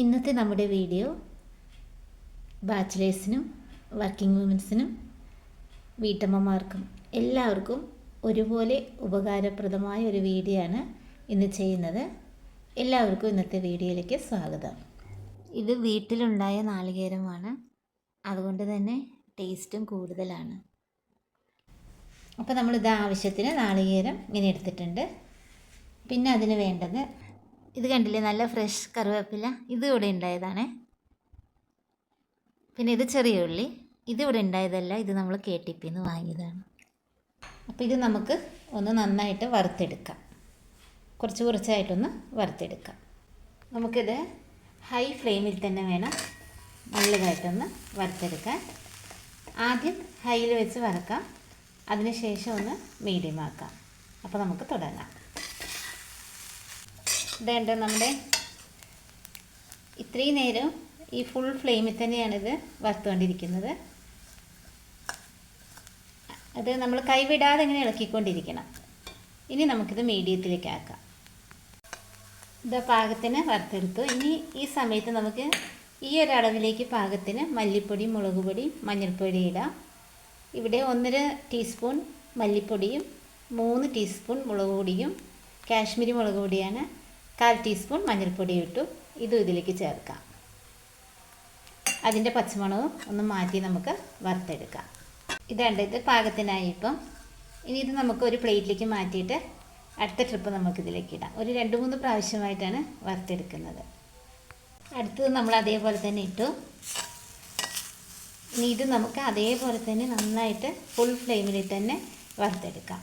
ഇന്നത്തെ നമ്മുടെ video ബാച്ചിലേഴ്സിനും working വുമൻസിനും വീട്ടമ്മമാർക്കും എല്ലാവർക്കും ഒരുപോലെ ഉപകാരപ്രദമായ ഒരു വീഡിയോ ആണ് ഇന്ന് ചെയ്യുന്നത്. എല്ലാവർക്കും ഇന്നത്തെ വീഡിയോയിലേക്ക് സ്വാഗതം. ഇത് വീട്ടിലുണ്ടായ നാളികേരമാണ്. അതുകൊണ്ട് തന്നെ ടേസ്റ്റും കൂടുതലാണ്. അപ്പോൾ നമ്മളിത് ആവശ്യത്തിന് നാളികേരം ഇങ്ങനെ എടുത്തിട്ടുണ്ട്. പിന്നെ അതിന് വേണ്ടത് ഇത് കണ്ടില്ലേ? നല്ല ഫ്രഷ് കറിവേപ്പില. ഇത് ഇവിടെ ഉണ്ടായതാണ്. പിന്നെ ഇത് ചെറിയ ഉള്ളി. ഇത് ഇവിടെ ഉണ്ടായതല്ല. ഇത് നമ്മൾ കെ ടി പിന്ന് വാങ്ങിയതാണ്. അപ്പോൾ ഇത് നമുക്ക് ഒന്ന് നന്നായിട്ട് വറുത്തെടുക്കാം. കുറച്ച് കുറച്ചായിട്ടൊന്ന് വറുത്തെടുക്കാം. നമുക്കിത് ഹൈ ഫ്ലെയിമിൽ തന്നെ വേണം നല്ലതായിട്ടൊന്ന് വറുത്തെടുക്കാൻ. ആദ്യം ഹൈയിൽ വെച്ച് വറക്കാം. അതിനുശേഷം ഒന്ന് മീഡിയം ആക്കാം. അപ്പോൾ നമുക്ക് തുടങ്ങാം. ഇതേണ്ട നമ്മുടെ ഇത്രയും നേരം ഈ ഫുൾ ഫ്ലെയിമിൽ തന്നെയാണിത് വറുത്തുകൊണ്ടിരിക്കുന്നത്. അത് നമ്മൾ കൈവിടാതെ ഇങ്ങനെ ഇളക്കിക്കൊണ്ടിരിക്കണം. ഇനി നമുക്കിത് മീഡിയത്തിലേക്ക് ആക്കാം. ഇത് പാകത്തിന് വറുത്തെടുത്തു. ഇനി ഈ സമയത്ത് നമുക്ക് ഈ ഒരു അളവിലേക്ക് പാകത്തിന് മല്ലിപ്പൊടി മുളക് പൊടി മഞ്ഞൾപ്പൊടി ഇടാം. ഇവിടെ ഒന്നര ടീസ്പൂൺ മല്ലിപ്പൊടിയും മൂന്ന് ടീസ്പൂൺ മുളക് പൊടിയും കാശ്മീരി മുളക് പൊടിയാണ് കാൽ ടീസ്പൂൺ മഞ്ഞൾപ്പൊടി ഇട്ടു. ഇതും ഇതിലേക്ക് ചേർക്കാം. അതിന്റെ പച്ചമുളകും ഒന്ന് മാറ്റി നമുക്ക് വറുത്തെടുക്കാം. ഇതാണ്ട് ഇത് പാകത്തിനായി ഇപ്പം. ഇനി ഇത് നമുക്ക് ഒരു പ്ലേറ്റിലേക്ക് മാറ്റിയിട്ട് അടുത്ത ട്രിപ്പ് നമുക്കിതിലേക്ക് ഇടാം. ഒരു രണ്ട് മൂന്ന് പ്രാവശ്യമായിട്ടാണ് വറുത്തെടുക്കുന്നത്. അടുത്തത് നമ്മൾ അതേപോലെ തന്നെ ഇട്ടു. ഇനി ഇത് നമുക്ക് അതേപോലെ തന്നെ നന്നായിട്ട് ഫുൾ ഫ്ലെയിമിൽ തന്നെ വറുത്തെടുക്കാം.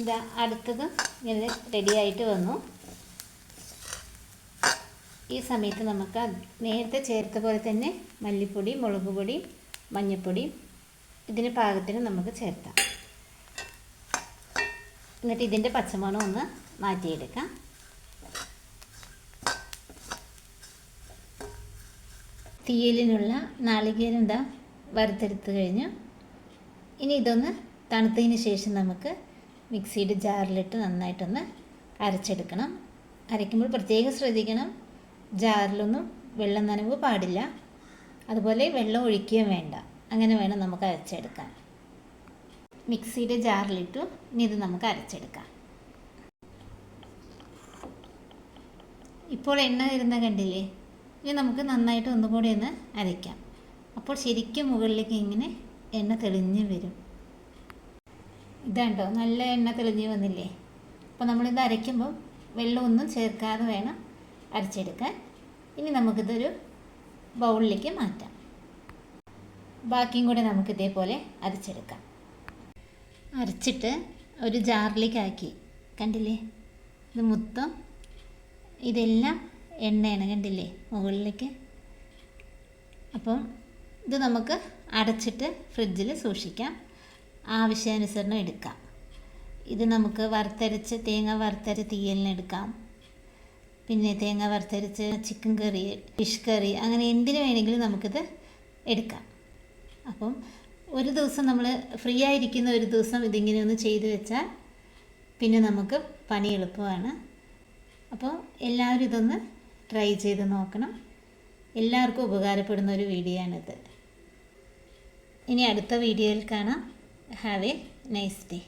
ഇതാ അടുത്തത് ഇങ്ങനെ റെഡിയായിട്ട് വന്നു. ഈ സമയത്ത് നമുക്ക് നേരത്തെ ചേർത്ത പോലെ തന്നെ മല്ലിപ്പൊടി മുളക് പൊടി മഞ്ഞൾപ്പൊടി ഇതിന് പാകത്തിന് നമുക്ക് ചേർത്താം എന്നിട്ട് ഇതിന്റെ പച്ചമണം ഒന്ന് മാറ്റിയെടുക്കാം. തീയലിനുള്ള നാളികേരം ഇതാ വറുത്തെടുത്ത് കഴിഞ്ഞു. ഇനി ഇതൊന്ന് തണുത്തതിന് ശേഷം നമുക്ക് മിക്സിയുടെ ജാറിലിട്ട് നന്നായിട്ടൊന്ന് അരച്ചെടുക്കണം. അരയ്ക്കുമ്പോൾ പ്രത്യേകം ശ്രദ്ധിക്കണം. ജാറിലൊന്നും വെള്ളം നനവ് പാടില്ല. അതുപോലെ വെള്ളം ഒഴിക്കുകയും വേണ്ട. അങ്ങനെ വേണം നമുക്ക് അരച്ചെടുക്കാൻ. മിക്സിയുടെ ജാറിലിട്ടു ഇനി ഇത് നമുക്ക് അരച്ചെടുക്കാം. ഇപ്പോൾ എണ്ണ വരുന്ന കണ്ടില്ലേ? ഇനി നമുക്ക് നന്നായിട്ട് ഒന്നുകൂടി ഒന്ന് അരയ്ക്കാം. അപ്പോൾ ശരിക്കും മുകളിലേക്ക് ഇങ്ങനെ എണ്ണ തെളിഞ്ഞ് വരും. ഇതാണ്ടോ? നല്ല എണ്ണ തെളിഞ്ഞ് വന്നില്ലേ? അപ്പോൾ നമ്മളിത് അരയ്ക്കുമ്പോൾ വെള്ളമൊന്നും ചേർക്കാതെ വേണം അരച്ചെടുക്കാൻ. ഇനി നമുക്കിതൊരു ബൗളിലേക്ക് മാറ്റാം. ബാക്കിയും കൂടെ നമുക്ക് ഇതേപോലെ അരച്ചെടുക്കാം. അരച്ചിട്ട് ഒരു ജാറിലേക്ക് ആക്കി കണ്ടില്ലേ? ഇത് മൊത്തം ഇതെല്ലാം എണ്ണയാണ് കണ്ടില്ലേ? മുകളിലേക്ക്. അപ്പം ഇത് നമുക്ക് അടച്ചിട്ട് ഫ്രിഡ്ജിൽ സൂക്ഷിക്കാം. ആവശ്യാനുസരണം എടുക്കാം. ഇത് നമുക്ക് വറുത്തരച്ച് തേങ്ങ വറുത്തരച്ച് തീയലിന് എടുക്കാം പിന്നെ തേങ്ങ വറുത്തരച്ച് ചിക്കൻ കറി ഫിഷ് കറി അങ്ങനെ എന്തിനു വേണമെങ്കിലും നമുക്കിത് എടുക്കാം. അപ്പം ഒരു ദിവസം നമ്മൾ ഫ്രീ ആയിരിക്കുന്ന ഒരു ദിവസം ഇതിങ്ങനെ ഒന്ന് ചെയ്തു വെച്ചാൽ പിന്നെ നമുക്ക് പണി എളുപ്പമാണ്. അപ്പോൾ എല്ലാവരും ഇതൊന്ന് ട്രൈ ചെയ്ത് നോക്കണം. എല്ലാവർക്കും ഉപകാരപ്പെടുന്ന ഒരു വീഡിയോ ആണിത്. ഇനി അടുത്ത വീഡിയോയിൽ കാണാം. Have a nice day.